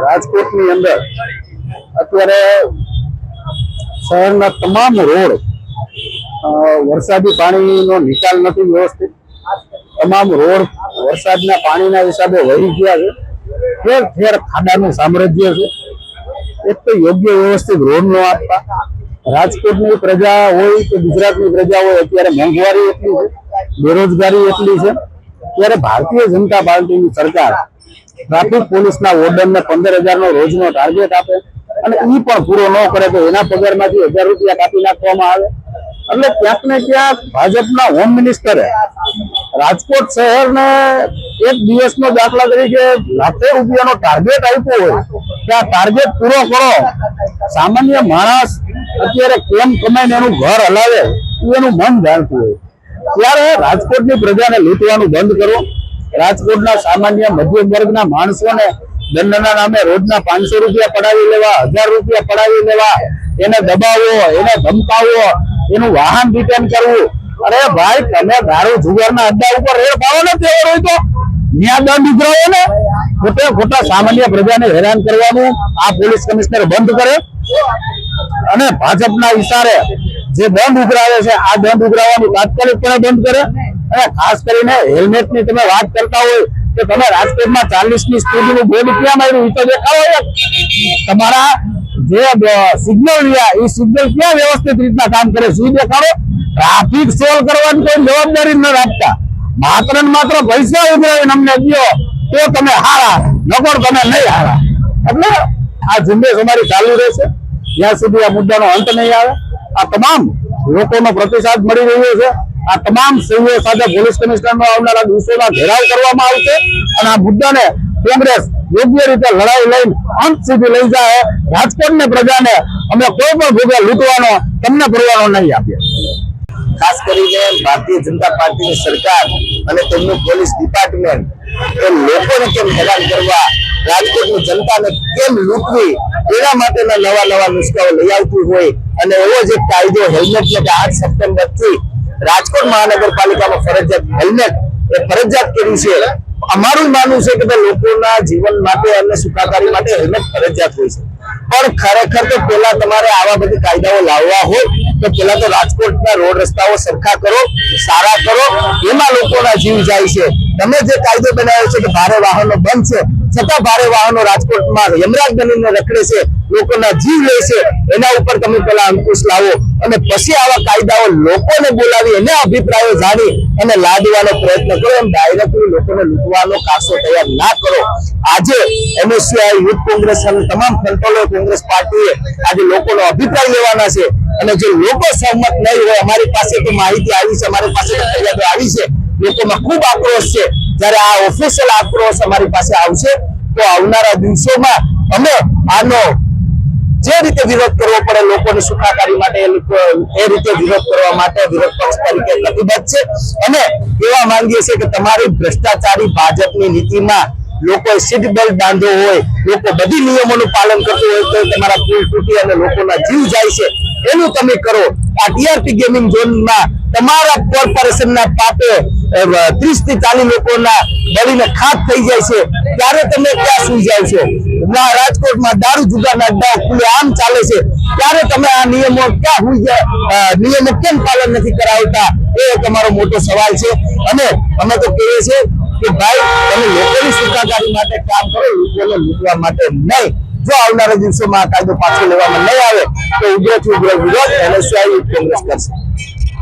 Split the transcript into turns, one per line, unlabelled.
રાજકોટની અંદર અત્યારે શહેરના તમામ રોડ વરસાદી પાણીનો નિકાલ નથી વ્યવસ્થિત. તમામ રોડ વરસાદના પાણીના હિસાબે વહી ગયા છે. ઠેર ઠેર ખાડાનું સામ્રાજ્ય છે. એક તો યોગ્ય વ્યવસ્થિત રોડ ન આપતા. રાજકોટની પ્રજા હોય કે ગુજરાતની પ્રજા હોય, અત્યારે મોંઘવારી એટલી છે, બેરોજગારી એટલી છે. ત્યારે ભારતીય જનતા પાર્ટીની સરકાર ટ્રાફિક પોલીસના વોર્ડનને પંદર હજારનો રોજનો ટાર્ગેટ આપે અને એ પણ પૂરો ન કરે તો એના પગારમાંથી હજાર રૂપિયા કાપી નાખવામાં આવે. એટલે ક્યાંક ને ક્યાંક ભાજપના હોમ મિનિસ્ટરે રાજકોટ શહેરને એક દિવસનો દાખલા તરીકે લાખો રૂપિયાનો ટાર્ગેટ આપ્યો હોય કે આ ટાર્ગેટ પૂરો કરો. સામાન્ય માણસ અત્યારે કેમ કમાઈને એનું ઘર હલાવે એનું મન જાણતું હોય. ત્યારે રાજકોટની પ્રજાને લૂંટવાનું બંધ કરો. રાજકોટના સામાન્ય મધ્યમ વર્ગના માણસોને દંડના નામે રોજના પાંચસો રૂપિયા પડાવી લેવા, હજાર રૂપિયા પડાવી લેવા, એને દબાવો એને ધમકાવો એનું વાહન રિટર્ન કરવું. અરે ભાઈ, તમે દારૂ જુગારના અડ્ડા ઉપર રેડ પાવો ને તેવો હોય તો? ન્યા દંડ ઉઘરાવો ને? ખોટે ખોટા સામાન્ય પ્રજાને હેરાન કરવાનું આ પોલીસ કમિશનર બંધ કરે અને ભાજપના ઇશારે જે દંડ ઉઘરાવે છે, આ દંડ ઉઘરાવાનું તાત્કાલિક પણ બંધ કરે અને ખાસ કરીને હેલ્મેટની તમે વાત કરતા હોય કે તમે રાજકોટમાં ચાલીસની સ્પીડનું બોર્ડ ક્યાં માર્યું? તો દેખાવો તમારા જે સિગ્નલ રહ્યા એ સિગ્નલ ક્યાં વ્યવસ્થિત રીતના કામ કરે શું દેખાડો ટ્રાફિક સોલ્વ કરવાની કોઈ જવાબદારી ન રાખતા. માત્ર ને માત્ર પૈસા ઉઘરાવીને અમને દો તો તમે હારા નગર તમે નહીં હારા. એટલે આ ઝુંબેશ અમારી ચાલુ રહેશે. જ્યાં સુધી આ મુદ્દાનો અંત નહીં આવે, આ તમામ લોકોનો પ્રતિસાદ મળી રહ્યો છે. આ તમામ સહીઓ સાથે પોલીસ કમિશનરનો આવનારા દિવસોમાં ઘેરાવ કરવામાં આવશે અને આ મુદ્દાને કોંગ્રેસ યોગ્ય રીતે લડાઈ લઈને અંત સુધી લઈ જાય. રાજકોટની પ્રજાને અમે કોઈ પણ ભોગે લૂંટવાનો, તમને પરવાનો નહીં આપીએ.
ખાસ કરીને ભારતીય જનતા પાર્ટીની સરકાર અને તેમનું પોલીસ ડિપાર્ટમેન્ટ એ લોકોને કેમ હેરાન કરવા, રાજકોટની જનતાને કેમ લૂંટવી, એના માટેના નવા નવા નુસ્ખાઓ લઈ આવતી હોય અને એવો જ કાયદો હેલ્મેટ કે આઠ સપ્ટેમ્બરથી રાજકોટ મહાનગરપાલિકામાં ફરજિયાત હેલ્મેટ એ ફરજિયાત કર્યું છે? અમારું માનવું છે કે ભાઈ લોકોના જીવન માટે અને સુખાકારી માટે હેલ્મેટ ફરજિયાત હોય છે. પણ ખરેખર તો પેલા તમારે આવા બધી કાયદાઓ લાવવા હોય તો પેલા તો રાજકોટના રોડ રસ્તાઓ સરખા કરો, સારા કરો, એમાં લોકોના જીવ જાય છે. તમે જે કાયદો બનાવ્યો છે કે ભારે વાહનો બંધ છે, છતાં ભારે વાહનો રાજકોટમાં યમરાજ બનીને રખડે છે લોકોના જીવ લે છે, એના ઉપર તમે પેલા અંકુશ લાવો. અને પછી આવા કાયદાઓ લોકોને બોલાવી, એના અભિપ્રાયો જાણી અને લાદવાનો પ્રયત્ન કરો. એમ ડાયરેક્ટલી લોકોને લૂંટવાનો કાસો તૈયાર ના કરો. આજે એમએસસીઆઈ યુથ કોંગ્રેસ અને તમામ ફ્રન્ટોલો કોંગ્રેસ પાર્ટીએ આજે લોકોનો અભિપ્રાય લેવાના છે. અને જો લોકો સહમત નહીં હોય, અમારી પાસે તો માહિતી આવી છે, અમારી પાસે ફરિયાદો આવી છે. લોકોમાં ખૂબ આક્રોશ છે. જ્યારે આ ઓફિશિયલ આક્રોશ અમારી પાસે આવશે, તો આવનારા દિવસોમાં અમે આનો જે રીતે વિરોધ કરવો પડે લોકોની સુખાકારી માટે, એ રીતે વિરોધ કરવા માટે વિરોધ પક્ષ તરીકે પ્રતિબદ્ધ છે. અને કહેવા માંગીએ છીએ કે તમારી ભ્રષ્ટાચારી ભાજપની નીતિમાં લોકોએ સીટ બેલ્ટ બાંધો હોય, લોકો બધી નિયમોનું પાલન કરતું હોય, તો તમારા પુલ તૂટી અને લોકોના જીવ જાય છે. એનું તમે કરો. આ ટીઆરપી ગેમિંગ ઝોનમાં તમારા કોર્પોરેશનના પાપે ત્રીસથી ચાલીસ લોકોના બળીને ખાત થઈ જાય છે. ત્યારે તમે ક્યાં સુઈ જાવ છો રાજકોટમાં દારૂ જુગારના અડ્ડાઓ ખુલ્લે આમ ચાલે છે. ત્યારે તમે આ નિયમો ક્યાં હુઈ નિયમો કેમ પાલન નથી કરાવતા? એ અમારો મોટો સવાલ છે. અને અમે તો કહીએ છીએ કે ભાઈ, તમે લોકોની સુખાકારી માટે કામ કરો લોકોને લૂંટવા માટે નહીં. જો આવનારા દિવસોમાં આ કાયદો પાછો લેવામાં નહીં આવે, તો ઉગ્રથી ઉગ્ર વિરોધ એનએસઆઈ કોંગ્રેસ કરશે.